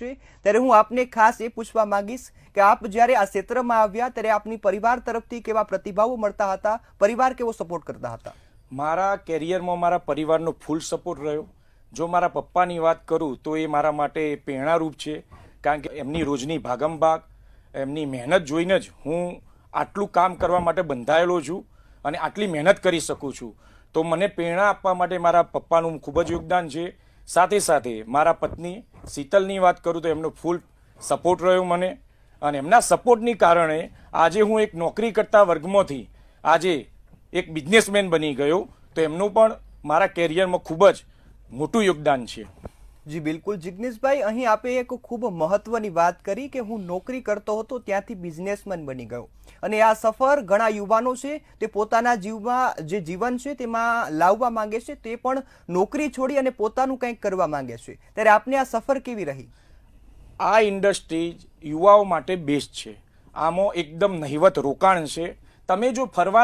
છે. ત્યારે હું આપને ખાસ એ પૂછવા માંગીશ કે આપ જ્યારે આ ક્ષેત્રમાં આવ્યા ત્યારે આપની પરિવાર તરફથી કેવા પ્રતિભાવો મળતા હતા? પરિવાર કેવો સપોર્ટ કરતા હતા? મારા કેરિયરમાં મારા પરિવારનો ફૂલ સપોર્ટ રહ્યો. જો મારા પપ્પાની વાત કરું તો એ મારા માટે પ્રેરણારૂપ છે. કારણ કે એમની રોજની ભાગમભાગ એમની મહેનત જોઈને જ હું આટલું કામ કરવા માટે બંધાયેલો છું અને આટલી મહેનત કરી શકું છું. તો મને પ્રેરણા આપવા માટે મારા પપ્પાનું ખૂબ જ યોગદાન છે. સાથે સાથે મારા પત્ની શીતલની વાત કરું તો એમનો ફૂલ સપોર્ટ રહ્યો મને અને એમના સપોર્ટની કારણે આજે હું એક નોકરી કરતા વર્ગમાંથી આજે એક બિઝનેસમેન બની ગયો. તો એમનું પણ મારા કેરિયરમાં ખૂબ જ મોટું યોગદાન છે. જી, બિલકુલ. જિગ્નેશભાઈ, અહીં આપે એક ખૂબ મહત્વની વાત કરી કે હું નોકરી કરતો હતો ત્યાંથી બિઝનેસમેન બની ગયો. અને આ સફર ઘણા યુવાનો છે, તે પોતાના જીવમાં જે જીવન છે તેમાં લાવવા માંગે છે, તે પણ નોકરી છોડી અને પોતાનું કંઈક કરવા માંગે છે. ત્યારે આપને આ સફર કેવી રહી? આ ઇન્ડસ્ટ્રી યુવાઓ માટે બેસ્ટ છે. આમાં એકદમ નહિવત રોકાણ છે. તમે જો ફરવાના